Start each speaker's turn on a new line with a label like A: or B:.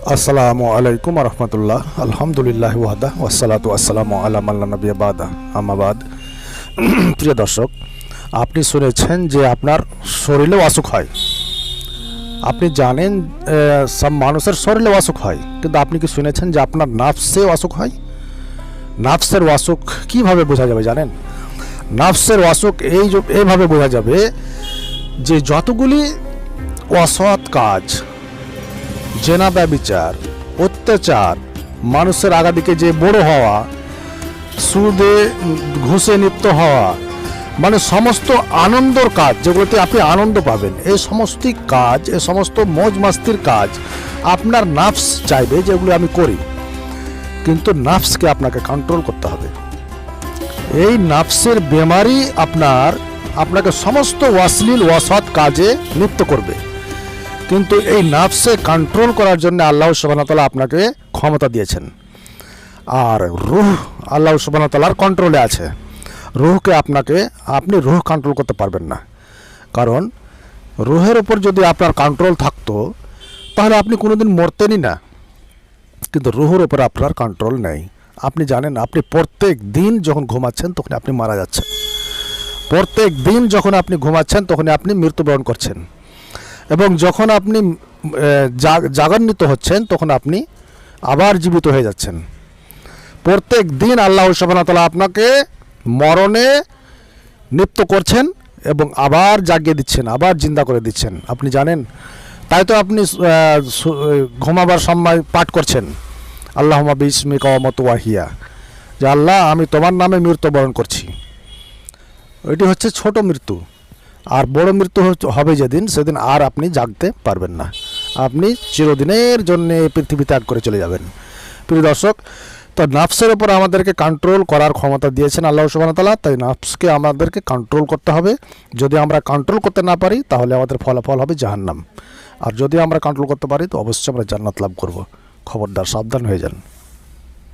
A: আসসালামু আলাইকুম রহমতুল্লাহ আলহামদুলিল্লাহ ওয়াদা ওয়াসালাতু আসসালামু আলাম আল্লাহ নবী বাদা আমাবাদ প্রিয় দর্শক আপনি শুনেছেন যে আপনার শরীরেও অসুখ হয় আপনি জানেন সব মানুষের শরীরেও অসুখ হয় কিন্তু আপনি কি শুনেছেন যে আপনার নাফসেও অসুখ হয় নাফসের অসুখ কীভাবে বোঝা যাবে জানেন নাফসের অসুখ এই এইভাবে বোঝা যাবে যে যতগুলি অসৎ কাজ জেনা ব্যবিচার, অত্যাচার, মানুষের আগাদিকে যে বড় হওয়া, সুদে ঘুষে লিপ্ত হওয়া মানে সমস্ত আনন্দর কাজ যেগুলোতে আপনি আনন্দ পাবেন, এই সমস্ত কাজ এ সমস্ত মজ মাস্তির কাজ আপনার নাফস চাইবে যেগুলো আমি করি। কিন্তু নাফসকে আপনাকে কন্ট্রোল করতে হবে। এই নাফসের বেমারি আপনার, আপনাকে সমস্ত অশ্লীল অসৎ কাজে লিপ্ত করবে। কিন্তু এই নাফসে কন্ট্রোল করার জন্য আল্লাহ সুবাহতাল্লাহ আপনাকে ক্ষমতা দিয়েছেন। আর রুহ আল্লাহ সুবাহতাল্লাহর কন্ট্রোলে আছে। রুহকে আপনাকে, আপনি রুহ কন্ট্রোল করতে পারবেন না। কারণ রুহের ওপর যদি আপনার কন্ট্রোল থাকতো, তাহলে আপনি কোনোদিন মরতেনই না। কিন্তু রুহুর উপর আপনার কন্ট্রোল নেই। আপনি জানেন, আপনি প্রত্যেক দিন যখন ঘুমাচ্ছেন তখন আপনি মারা যাচ্ছেন। প্রত্যেক দিন যখন আপনি ঘুমাচ্ছেন তখন আপনি মৃত্যুবরণ করছেন। এবং যখন আপনি জাগ- জাগান্বিত হচ্ছেন, তখন আপনি আবার জীবিত হয়ে যাচ্ছেন। প্রত্যেক দিন আল্লাহ সুবাহতাল্লাহ আপনাকে মরণে নিপ্ত করছেন এবং আবার জাগিয়ে দিচ্ছেন, আবার জিন্দা করে দিচ্ছেন। আপনি জানেন? তাই তো আপনি ঘুমাবার সময় পাঠ করছেন। আল্লাহ বিসমি কমত ওয়াহিয়া। যে আল্লাহ, আমি তোমার নামে মৃত্যুবরণ করছি। এটি হচ্ছে ছোট মৃত্যু। আর বড় মৃত্যু হবে যেদিন, সেদিন আর আপনি জাগতে পারবেন না। আপনি চিরদিনের জন্য পৃথিবী ত্যাগ করে চলে যাবেন। প্রিয় দর্শক, তো নাফসের ওপর আমাদেরকে কন্ট্রোল করার ক্ষমতা দিয়েছেন আল্লাহ সুবাহতাল্লাহ তাই নাফসকে আমাদেরকে কন্ট্রোল করতে হবে। যদি আমরা কন্ট্রোল করতে না পারি, তাহলে আমাদের ফলাফল হবে জাহান্নাম। আর যদি আমরা কন্ট্রোল করতে পারি, তো অবশ্যই আমরা জান্নাত লাভ করব। খবরদার, সাবধান হয়ে যান।